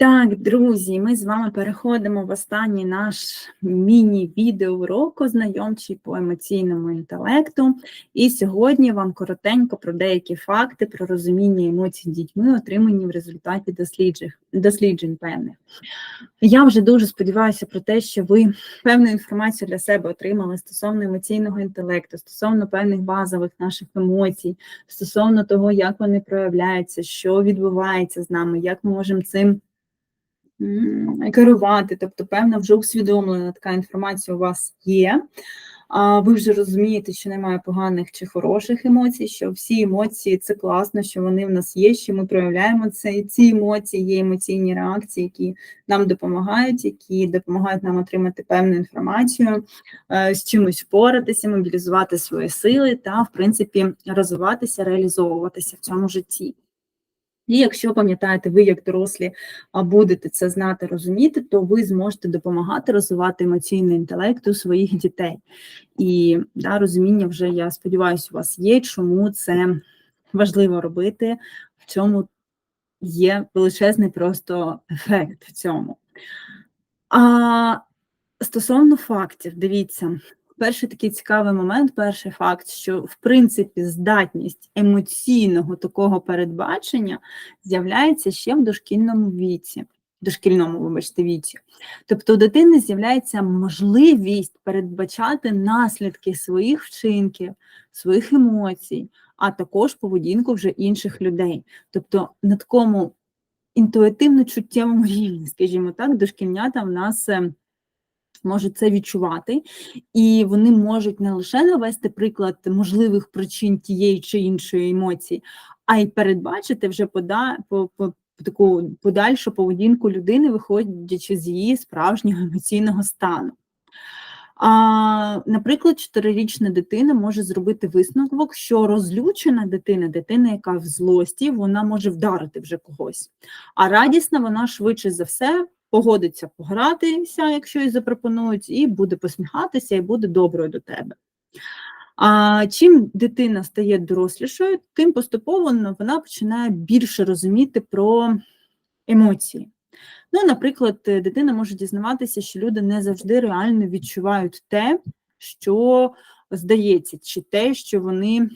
Так, друзі, ми з вами переходимо в останній наш міні-відеоурок ознайомчий по емоційному інтелекту. І сьогодні вам коротенько про деякі факти про розуміння емоцій дітьми, отримані в результаті досліджень, досліджень певних. Я вже дуже сподіваюся про те, що ви певну інформацію для себе отримали стосовно емоційного інтелекту, стосовно певних базових наших емоцій, стосовно того, як вони проявляються, що відбувається з нами, як ми можемо цим керувати, тобто, певна, вже усвідомлена така інформація у вас є. А ви вже розумієте, що немає поганих чи хороших емоцій, що всі емоції це класно, що вони в нас є, що ми проявляємо це. Ці емоції є емоційні реакції, які нам допомагають, які допомагають нам отримати певну інформацію, е, з чимось впоратися, мобілізувати свої сили та, в принципі, розвиватися, реалізовуватися в цьому житті. І якщо пам'ятаєте, ви як дорослі будете це знати, розуміти, то ви зможете допомагати розвивати емоційний інтелект у своїх дітей. І да, розуміння вже, я сподіваюся, у вас є, чому це важливо робити, в цьому є величезний просто ефект в цьому. А стосовно фактів, дивіться перший такий цікавий момент, перший факт, що в принципі здатність емоційного такого передбачення з'являється ще в дошкільному віці, дошкільному, вибачте, віці. Тобто у дитини з'являється можливість передбачати наслідки своїх вчинків, своїх емоцій, а також поведінку вже інших людей. Тобто на такому інтуїтивно чуттєвому рівні, скажімо так, дошкільнята в нас. Можуть це відчувати, і вони можуть не лише навести приклад можливих причин тієї чи іншої емоції, а й передбачити вже пода, по, по, таку подальшу поведінку людини, виходячи з її справжнього емоційного стану. А, Наприклад, чотирирічна дитина може зробити висновок, що розлючена дитина, дитина, яка в злості, вона може вдарити вже когось. А радісна вона швидше за все погодиться погратися, якщо їй запропонують, і буде посміхатися, і буде доброю до тебе. А чим дитина стає дорослішою, тим поступово вона починає більше розуміти про емоції. Ну, Наприклад, дитина може дізнаватися, що люди не завжди реально відчувають те, що здається, чи те, що вони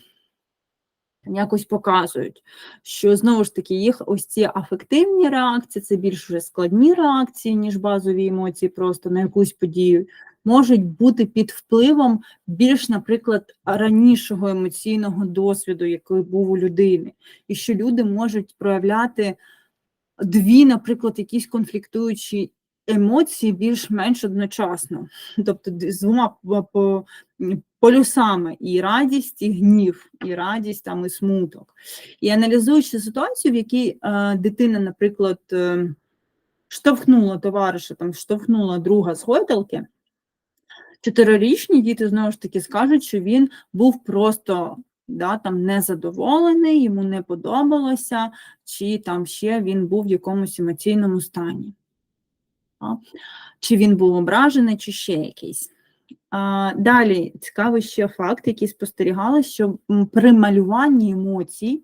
якось показують, що знову ж таки їх ось ці афективні реакції, це більш вже складні реакції, ніж базові емоції, просто на якусь подію, можуть бути під впливом більш, наприклад, ранішого емоційного досвіду, який був у людини, і що люди можуть проявляти дві, наприклад, якісь конфліктуючі емоції більш-менш одночасно, тобто з двома полюсами і радість, і гнів, і радість там і смуток. І аналізуючи ситуацію, в якій е, дитина, наприклад, е, штовхнула товариша, там штовхнула друга з гойдалки, чотирирічні діти знову ж таки скажуть, що він був просто да, там незадоволений, йому не подобалося, чи там ще він був в якомусь емоційному стані. Чи він був ображений, чи ще якийсь. Далі цікавий ще факт, який спостерігали, що при малюванні емоцій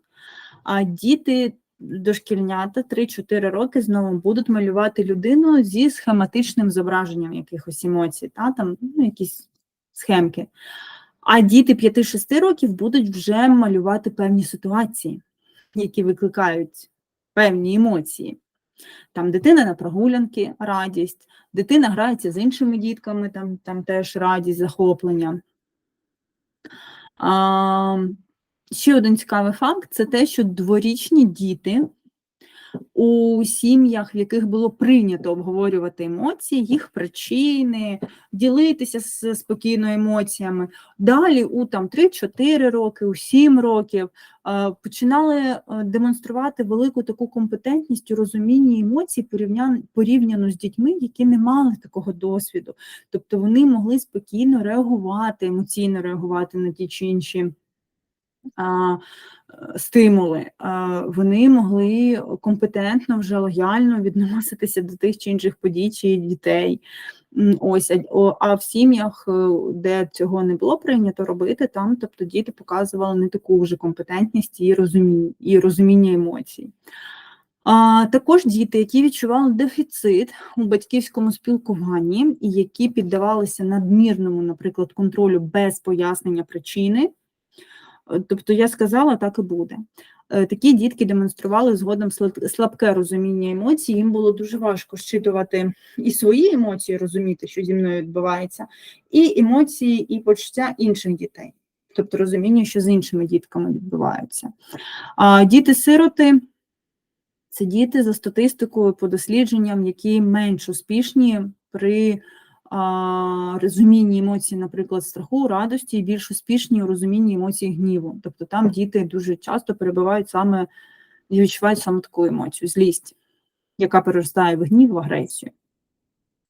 діти дошкільнята 3-4 роки знову будуть малювати людину зі схематичним зображенням якихось емоцій, та, там, ну, якісь схемки. А діти 5-6 років будуть вже малювати певні ситуації, які викликають певні емоції. Там дитина на прогулянки, радість, дитина грається з іншими дітками, там там теж радість, захоплення. А, Ще один цікавий факт це те, що дворічні діти у сім'ях, в яких було прийнято обговорювати емоції, їх причини, ділитися з спокійно емоціями. Далі у там 3-4 роки, у 7 років починали е, демонструвати велику таку компетентність у розумінні емоцій порівняно, порівняно з дітьми, які не мали такого досвіду. Тобто вони могли спокійно реагувати, емоційно реагувати на ті чи інші стимули, вони могли компетентно, вже лояльно відноситися до тих чи інших подій чи дітей. Ось, А в сім'ях, е, де цього не було прийнято робити, там тобто діти показували не таку вже компетентність і розуміння, і розуміння емоцій. А, також діти, які відчували дефіцит у батьківському спілкуванні, і які піддавалися надмірному, наприклад, контролю без пояснення причини. Тобто я сказала, так і буде. Е, Такі дітки демонстрували згодом слабке розуміння емоцій. Їм було дуже важко щитувати і свої емоції, розуміти, що зі мною відбувається, і емоції, і почуття інших дітей, тобто розуміння, що з іншими дітками відбувається. Діти-сироти це діти за статистикою по дослідженням, які менш успішні при розумінні емоцій, наприклад, страху, радості, і більш успішні у розумінні емоцій гніву. Тобто там діти дуже часто перебувають саме і відчувають саме таку емоцію, злість, яка переростає в гнів, в агресію.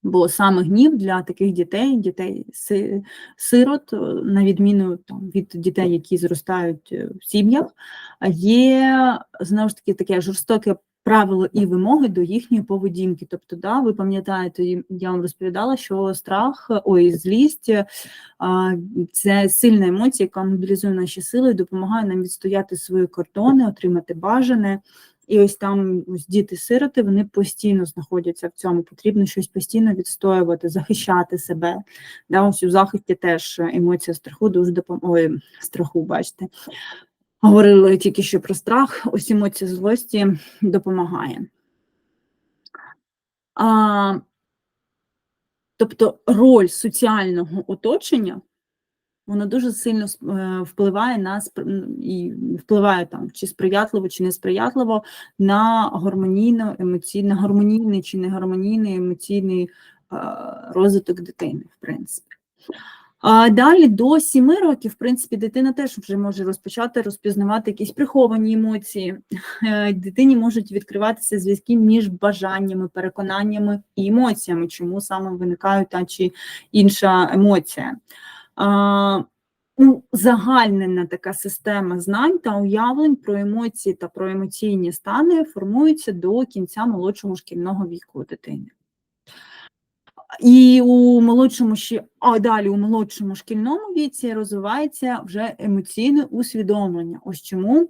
Бо саме гнів для таких дітей, дітей сирот, е, на відміну там, від дітей, які зростають е, в сім'ях, є знову ж таки таке жорстоке правило і вимоги до їхньої поведінки. Тобто, да, ви пам'ятаєте, я вам розповідала, що страх, ой, злість е, це сильна емоція, яка мобілізує наші сили і допомагає нам відстояти свої кордони, отримати бажане. І ось там ось діти-сироти, вони постійно знаходяться в цьому. Потрібно щось постійно відстоювати, захищати себе. Да, ось у захисті теж емоція страху дуже допомагає. Страху, бачите. Говорили тільки що про страх, ось емоція злості допомагає. А, тобто роль соціального оточення воно дуже сильно е, впливає на і впливає там чи сприятливо, чи несприятливо на гармонійно емоційно, гармонійний чи не гармонійний емоційний е, розвиток дитини, в принципі. А далі до 7 років, в принципі, дитина теж вже може розпочати розпізнавати якісь приховані емоції. Е, Дитині можуть відкриватися зв'язки між бажаннями, переконаннями і емоціями, чому саме виникає та чи інша емоція. Узагальнена така система знань та уявлень про емоції та про емоційні стани формується до кінця молодшого шкільного віку дитини. І у молодшому а далі у молодшому шкільному віці розвивається вже емоційне усвідомлення. Ось чому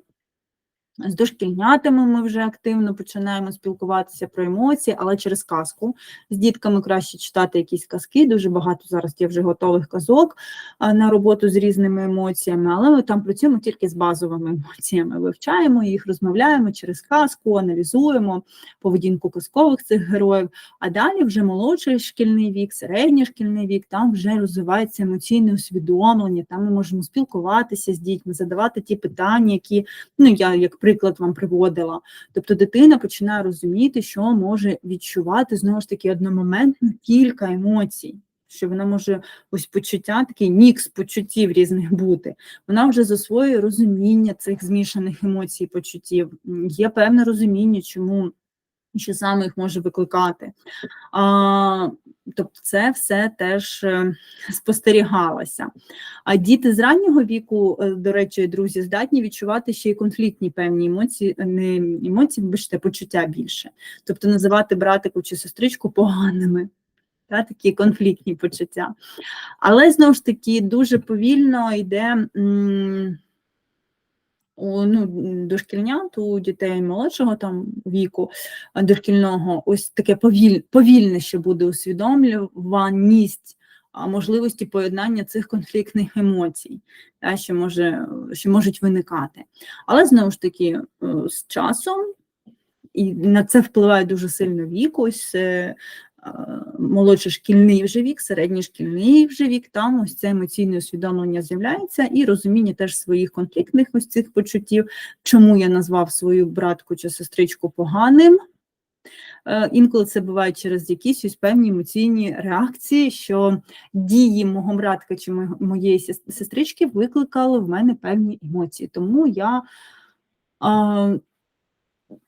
з дошкільнятами ми вже активно починаємо спілкуватися про емоції, але через казку. З дітками краще читати якісь казки. Дуже багато зараз є вже готових казок на роботу з різними емоціями, але ми там працюємо тільки з базовими емоціями. Вивчаємо їх, розмовляємо через казку, аналізуємо поведінку казкових цих героїв. А далі вже молодший шкільний вік, середній шкільний вік, там вже розвивається емоційне усвідомлення. Там ми можемо спілкуватися з дітьми, задавати ті питання, які ну я як приклад вам приводила. Тобто дитина починає розуміти, що може відчувати знову ж таки одномоментно кілька емоцій. Що вона може ось почуття, такий мікс почуттів різних бути. Вона вже засвоює розуміння цих змішаних емоцій, і почуттів. Є певне розуміння, чому що саме їх може викликати. А, тобто це все теж е, спостерігалося. А діти з раннього віку, е, до речі, друзі, здатні відчувати ще й конфліктні певні емоції, е, не емоції, вибачте, почуття більше. Тобто називати братику чи сестричку поганими. Та, такі конфліктні почуття. Але знову ж таки дуже повільно йде м, ну, дошкільнят, у дітей молодшого там віку дошкільного, ось таке повіль, повільне ще буде усвідомлюваність можливості поєднання цих конфліктних емоцій, та, що, може, що можуть виникати. Але знову ж таки, е, з часом, і на це впливає дуже сильно вік, ось е, молодший шкільний вже вік, середній шкільний вже вік, там ось це емоційне усвідомлення з'являється і розуміння теж своїх конфліктних ось цих почуттів, чому я назвав свою братку чи сестричку поганим. Е, Інколи це буває через якісь ось певні емоційні реакції, що дії мого братка чи моєї сестрички викликали в мене певні емоції. Тому я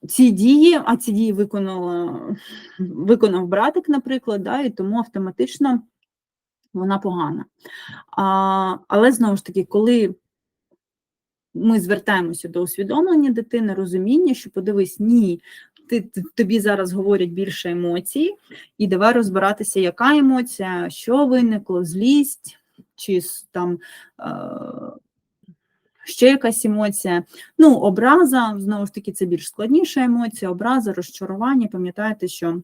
ці дії, а ці дії виконала, виконав братик, наприклад, да, і тому автоматично вона погана. А, але знову ж таки, коли ми звертаємося до усвідомлення дитини, розуміння, що подивись, ні, ти, тобі зараз говорять більше емоцій, і давай розбиратися, яка емоція, що виникло, злість, чи там. Е, Ще якась емоція. Ну, образа, знову ж таки, це більш складніша емоція, образа, розчарування. Пам'ятаєте, що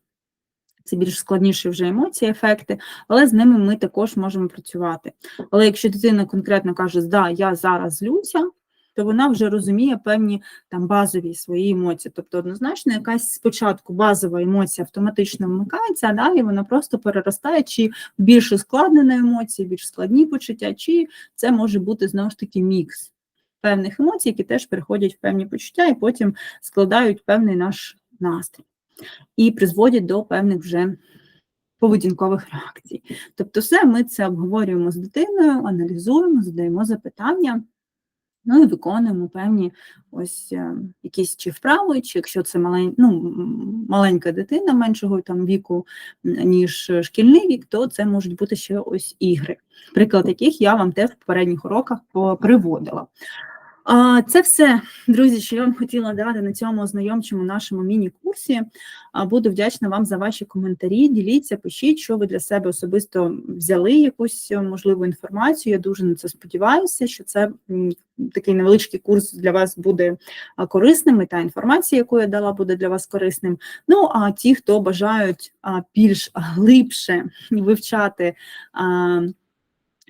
це більш складніші вже емоції, ефекти, але з ними ми також можемо працювати. Але якщо дитина конкретно каже, да, я зараз злюся, то вона вже розуміє певні там базові свої емоції. Тобто, однозначно, якась спочатку базова емоція автоматично вмикається, а далі вона просто переростає чи більш ускладнені емоції, більш складні почуття, чи це може бути знову ж таки мікс певних емоцій, які теж переходять в певні почуття і потім складають певний наш настрій і призводять до певних вже поведінкових реакцій. Тобто, все ми це обговорюємо з дитиною, аналізуємо, задаємо запитання. Ну і виконуємо певні ось е, якісь чи вправи, чи якщо це малень, ну, маленька дитина меншого там віку, ніж шкільний вік, то це можуть бути ще ось ігри, приклад яких я вам теж в попередніх уроках приводила. Це все, друзі, що я вам хотіла дати на цьому ознайомчому нашому міні-курсі. Буду вдячна вам за ваші коментарі. Діліться, пишіть, що ви для себе особисто взяли якусь е, можливу інформацію. Я дуже на це сподіваюся, що це такий невеличкий курс для вас буде корисним, і та інформація, яку я дала, буде для вас корисним. Ну а ті, хто бажають більш глибше вивчати.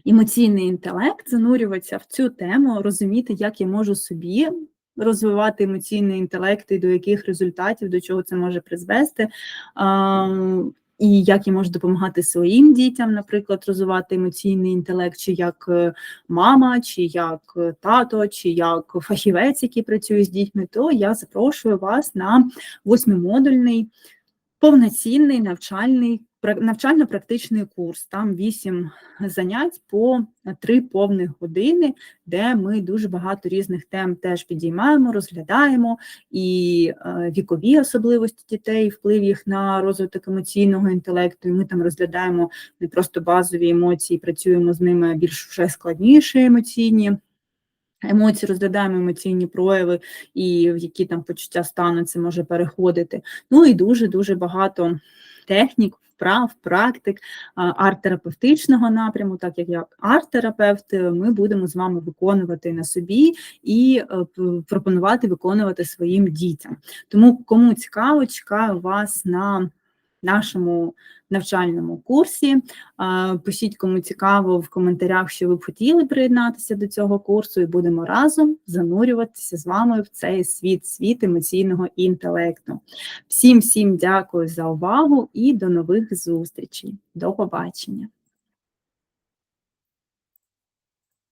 Емоційний інтелект, занурюватися в цю тему, розуміти, як я можу собі розвивати емоційний інтелект і до яких результатів, до чого це може призвести. І як я можу допомагати своїм дітям, наприклад, розвивати емоційний інтелект, чи як е, мама, чи як е, тато, чи як фахівець, який працює з дітьми, то я запрошую вас на восьмимодульний повноцінний навчальний навчально-практичний курс. Там вісім занять по три повних години, де ми дуже багато різних тем теж підіймаємо, розглядаємо і е, вікові особливості дітей, вплив їх на розвиток емоційного інтелекту. І ми там розглядаємо не просто базові емоції, працюємо з ними більш вже складніші емоційні. Емоції розглядаємо емоційні прояви і в які там почуття стану це може переходити. Ну і дуже дуже багато технік, вправ, практик арт-терапевтичного напряму, так як я арт-терапевт, е, ми будемо з вами виконувати на собі і е, пропонувати виконувати своїм дітям. Тому, кому цікаво, чекаю вас на нашому навчальному курсі. Пишіть, кому цікаво, в коментарях, що ви б хотіли приєднатися до цього курсу, і будемо разом занурюватися з вами в цей світ, світ емоційного інтелекту. Всім всім дякую за увагу і до нових зустрічей. До побачення.